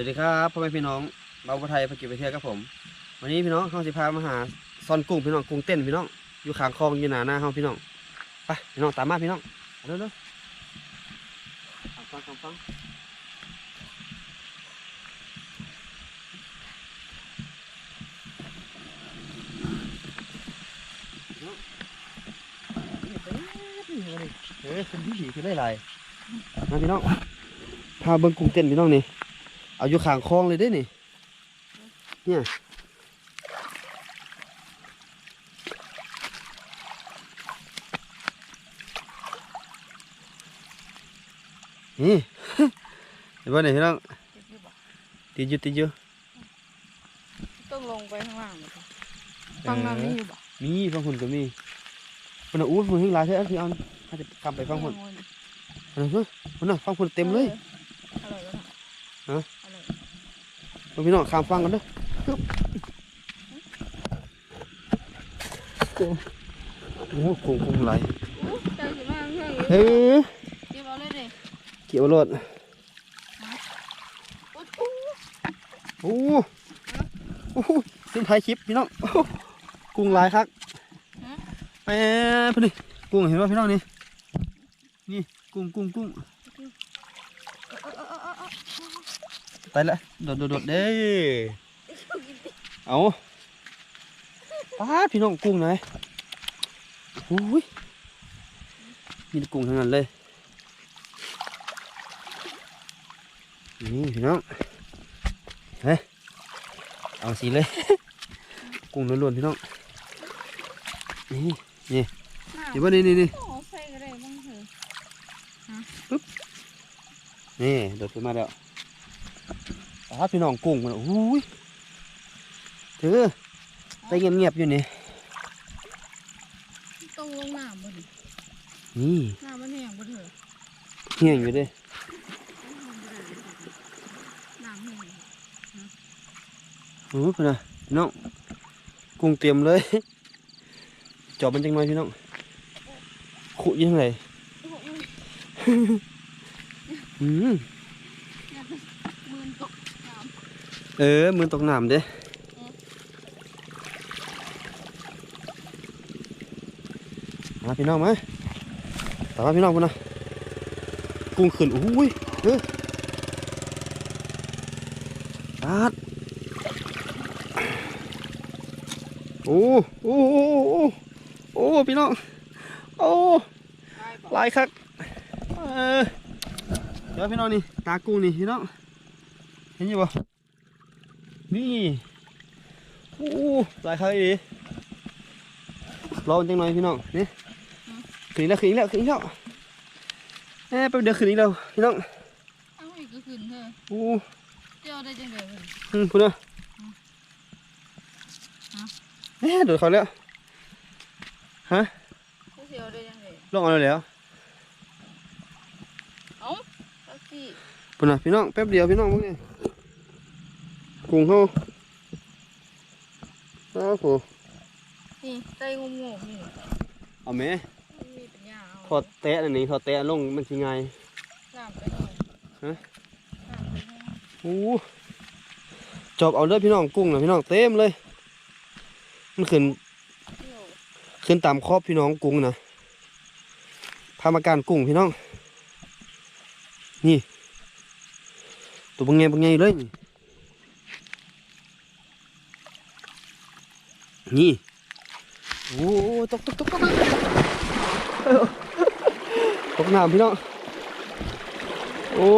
วัสดีครับพ่อแม่พี่น้องเบาประไทยภกิจไปเที่ยวครับผม วันนี้พี่น้องเขาสิพามาหาซอนกุ้งพี่น้องกุ้งเต้นพี่น้องอยู่ขางคลองอยู่หนาหน้าเฮาพี่น้องไปพี่น้องตามมาพี่น้องเร็วเร็วฟังฟังฟังเฮ้ยเป็นพี่ผีคือได้ไรมาพี่น้องพาเบิ้งกุ้งเต้นพี่น้องนี่ เอาอยู่ข้างคลองเลยเด้นี่ เนี่ยนี่เห็นป่ะเนี่ยพี่น้องติดอยู่ติดอยู่ต้องลงไปข้างล่างเลยฟังน้ำนี่อยู่บ่มีฟังหุ่นก็มีมันอู้มันหิ้งหลายเท่าที่เอาถ้าจะกลับไปฟังหุ่นอันนั้นเฮ้ยมันน่ะฟังหุ่นเต็มเลยอะไรวะฮะอะไรเอา พี่น้องข้ามฟังกันเด้อฮึบโอ้โหกุ้งกุ้งไหลายอู้ใจสิมากเรื่องเฮ้ยเก็บเอาเลยดิเกี่ยวรถโอ้โหโอ้โหขึ้นท้ายคลิปพี่น้องโอ้โหกุ้งหลายครับแหมพี่นี่กุ้งเห็นป่ะพี่น้องนี่นี่กุ้งกุ้งกุ้ง ไปละโดดโดดโดดเด้เอาป้าดพี่น้องกุ้งไหนโอ้ยมีแต่กุ้งทั้งนั้นเลยนี่พี่น้องเฮ้ยเอาสีเลย กุ้งล้วนๆพี่น้องนี่นี่เดี๋ยวว่านี่นี่นี่โอ้ใส่ก็ได้บ้างเถอะนี่โดดขึ้นมาแล้วป้าด พี่น้องกุ้งมันโอ้ยเธอไปเงียบๆอยู่นี่ต้องลงน้ำบ่ดินี่น้ำมันแห้งบ่เถอะเฮี้ยงอยู่เด้น้ำแห้งโอ้พี่น้องพี่น้องกุ้งเตรียมเลยจอบมันจังหน่อยพี่น้องขุยังไงโอ้โหอืมมืนตกน้ เออ มือตกน้ำเด้มาพี่น้องไหมต่อมาพี่น้องพุ่นะกุ้งขึ้นอุ้ยเออปาดโอ้โอ้โอ้โอ้พี่น้อง โอ้ลายคักเออเดี๋ยวพี่น้องนี่ ตากุ้งนี่พี่น้อง เห็นอยู่ปะ นี่โอ้หลายคักอีรอจังหน่อยพี่น้องนี่ขึ้นอีกแล้วขึ้นอีกแล้วขึ้นอีกแล้วเอ้แป๊บเดียวขึ้นอีกแล้วพี่น้องเอาอีกก็ขึ้นเถอะโอ้เจ้าได้จังได๋เพิ่นอืมพูดนะเอ๊ะโดดเขาแล้วฮะผู้เสียวได้จังได๋ลงเอาแล้วเอ้าตักซี่พูดนะพี่น้องแป๊บเดียวพี่น้องพวกนี้ กุ้งเขาอ้าวโหนี่ใจงงๆนี่เอาไหมมันมีปัญญาเอาถอดแตะอันนี้ถอดแตะลงมันสิไงายน้ำไปเอาฮะน้ำไปเอาโอ้จอบเอาเด้อพี่น้องกุ้งนะพี่น้องเต็มเลย มันขึ้นเที่ยวขึ้นตามครอบพี่น้องกุ้งนะพามาการกุ้งพี่น้อง นี่ ตัวบางไงบางไงเลยนี่ นี่โอ้ตกตกตกตกตกน้ำพี่น้องโอ้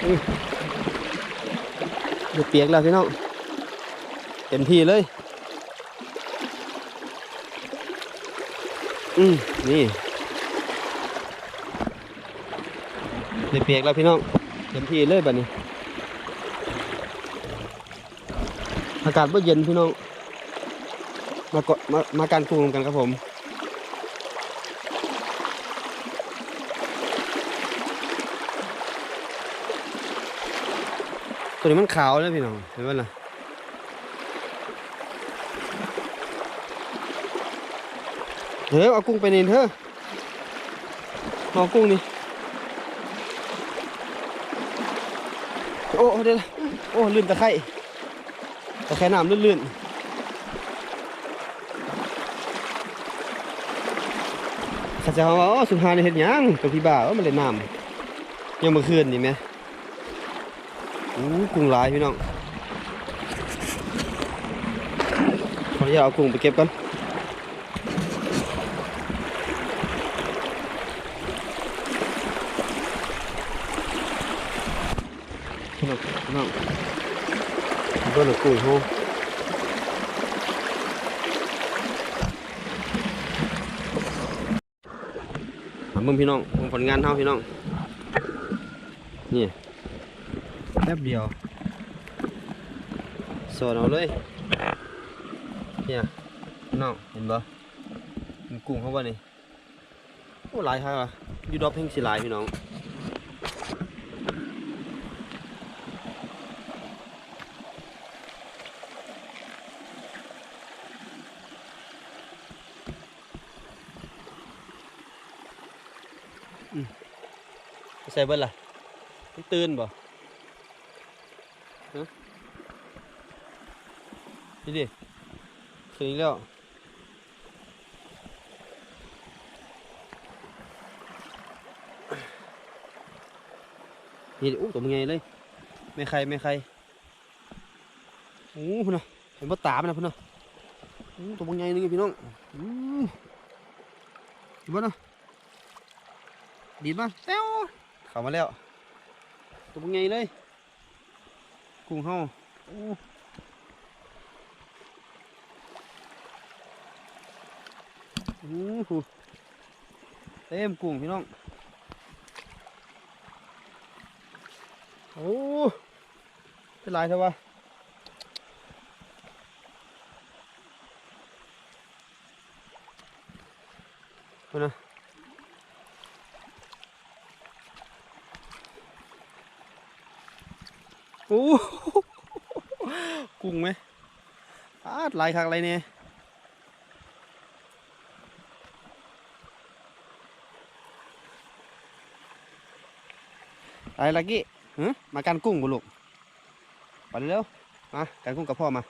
เอ้ยเดี๋ยวเปียกแล้วพี่น้องเต็มที่เลย อืมนี่เดี๋ยวเปียกแล้วพี่น้องเต็มที่เลยบัดนี้ อากาศว่าเย็นพี่น้อง มาเกาะมามาการกุ้งกันครับผมตัวนี้มันขาวเลยพี่น้องเห็นไหมล่ะเดี๋ยเอากุ้งไปนี่เถอะเอากุ้งนี่โอ้เดี๋ยวโอ้ลื่นตะไคร่ตะไคร่น้ำลื่นๆ ข้าเจะว่าสุภาเนี่ยเห็นยังกับพี่บ่าวว่ามันเล่นน้ำยังเมื่อคืนนี่ไหมอู้กุ้งลายพี่น้องขออนุญาตเอากุ้งไปเก็บก่อนพี่น้องพี่น้องเบิ่งเอากุ้งโห มึงพี่น้องมึงผลงานเท่าพี่น้อง นี่แป๊บเดียวสอนเอาเลยเนี่ยพี่น้องเห็นปะมันกุ้งเขาบ่นี่โอ้หลายครับอะอยูดอปเพ่งสีหลายพี่น้อง ใส่เบิ้ลล่ะมันตื่นบ่ฮะนี่ดิถึงอีกแล้วนี่ดิอู้ตัวมึงไงเลย ไม่ใครไม่ใครโอ้พุ่นน่ะเห็นบ่ตามันนะพุ่นน่ะอู้ตัวมึงไงนึงพี่น้องอู้เห็นบ่เนาะ ดีดมาเต้วเข้ามาแล้วตัวเป็นไงเลย กุ้งเฮาโอ้โอ้โหเต็มกุ้งพี่น้อง โอ้เป็นไรเถอะวะเอานะ โอ้กุ้งไหมอาดหลายคักอะไรเนี่ยอะไรลักกี้หึมากันกุ้งบุลูกไปเร็วมากันกุ้งกับพ่อมา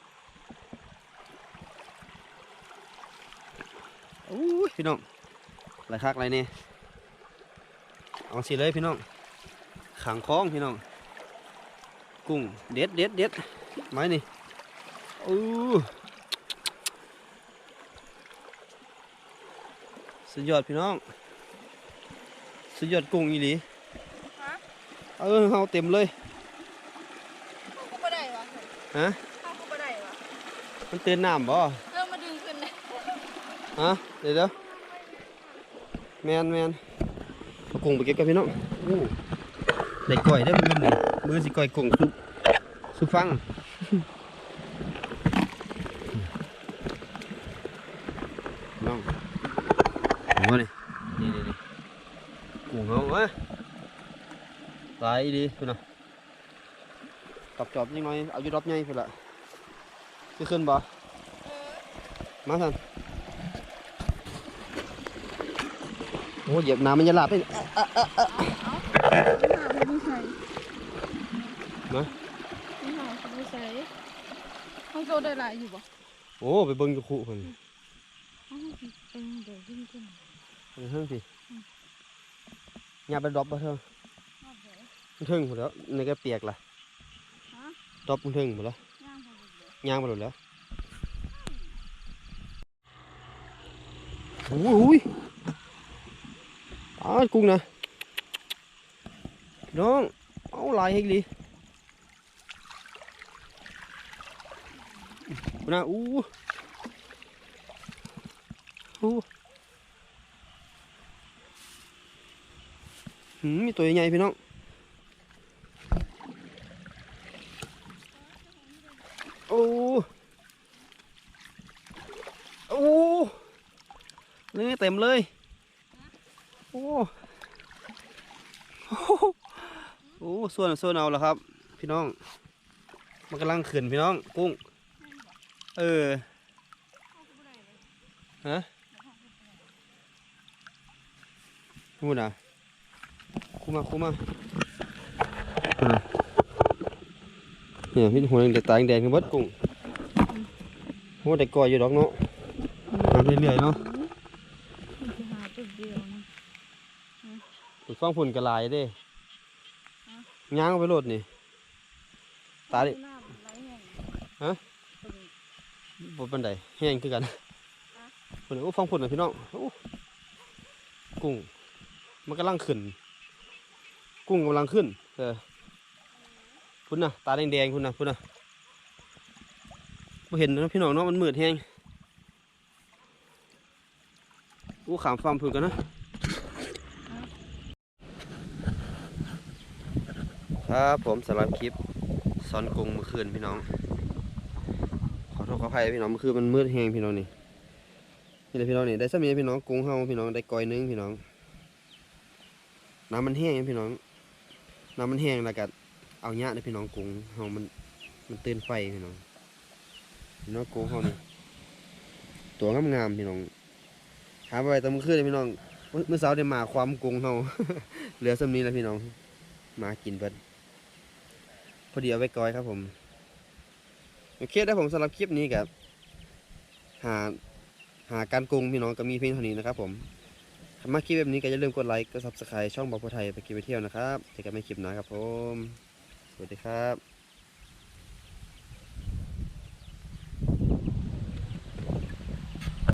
โอ้พี่น้องหลายคักอะไรเนี่ยเอาสิเลยพี่น้องขังคล้องพี่น้อง กุ้งเด็ดเด็ดเด็ดไม้นี่อู้สุดยอดพี่น้อง สุดยอดกุ้งอีหลีฮะเออเฮาเต็มเลยเข้าก็บ่ได้วะฮะเข้าก็บ่ได้วะมันเตือนน้ำบ่เริ่มมาดึงขึ้นเลยฮะเดี๋ยวเดี๋ยวแมนแมนเอากุ้งไปเก็บกันพี่น้องอู้ได้ก่อยได้อมือมือ มือสิก่อยกุ้งสุสุฟังน้องโอ้นี่นี่นี่กุ้งเขาวะตายดีพุ่นน่ะตอบจอบยังไงเอาอยู่รอบใหญ่พุ่นละจะขึ้นบ่มาสันโอ้เหยียบน้ำมันจะหลับไป เอาเอาไม่ใส่ มาไม่หาเขาไม่ใส่เขาโจได้หลายอยู่บ่โอ้ไปเบิ่งอยู่คู่เพิ่นเอ้าเออเดี๋ยวดึงขึ้นไปเทิงสิอย่าไปดรอปบ่เทิงเอาเดี๋ยวมันเทิงหมดแล้วในก็เปียกล่ะฮะดรอปมันเทิงหมดแล้วย่างไปเดี๋ยวย่างไปหมดแล้วโอ้โหยอ้าวกุ้งนะน้องเอาหลายเฮกลี นะอู้อู้หืมมีตัวใหญ่พี่น้องโอ้โอ้นี่เต็มเลยโอ้โอ้ส่วนส่วนเอาแล้วครับ พี่น้อง มันกำลังขึ้นพี่น้องกุ้ง เออฮะพูดนะคู่มาคู่มาอะเนี่ยพี่หัวแดงๆตาแดงๆคือเบิดกุ้งหัวแต่ก่อยอยู่ดอกเนาะมาเรื่อยๆเนาะมันจะหาจุดเดียวนะอีกฟังพุ่นกระลายเด้ย่างเอาไปโลดนี่ ตาดิน้ำไหลแห้งฮะ บนบันไดแห้งคือกันพุ่นโอ้ฟังพุ่นนะพี่น้องโอ้กุ้ง มันกำลังขึ้น กุ้งกำลังขึ้นเออพุ่นนะตาแดงๆพุ่นนะพุ่นนะบ่เห็นนะพี่น้องเนาะมันมืดแห้งอู้ขามฟาร์มพุ่นกันนะ ครับผมสำหรับคลิปสอนกุ้งเมื่อคืนพี่น้องข อโทษขออภัยพี่น้องมื่อคืนมันมืดแห้งพี่น้องนี่นี่เลยพี่น้องนี่ได้สมีพี่น้องกุ้งเฮาพี่น้องได้ก้อยหนึงพี่น้อง น้ำมันแห้งพี่น้อง น้ำมันแห้งแล้วก็เอาหญ้าในพี่น้องกุ้งเฮามันมันตื่นไฟพี่น้องพี่น้องกุ้งเฮานี่ตัวงามๆพี่น้องหาไปแต่มื่อคืนนี่พี่น้องเมื่อเช้าได้มาความกุ้งเฮาเหลือสำนี้แล้วพี่น้อง มากินเบิดพอดีเอาไว้กอยครับผม โอเคได้ผมสำหรับคลิปนี้กับหาหาการกรุงพี่น้องก็มีเพียงเท่านี้นะครับผมถ้ามาคลิปแบบนี้ก็อย่าลืมกดไลค์กดซับสไครต์ช่องบอกพอไทยไปกินไปเที่ยวนะครับเจอกันใหม่คลิปหน้าครับผม สวัสดีครับ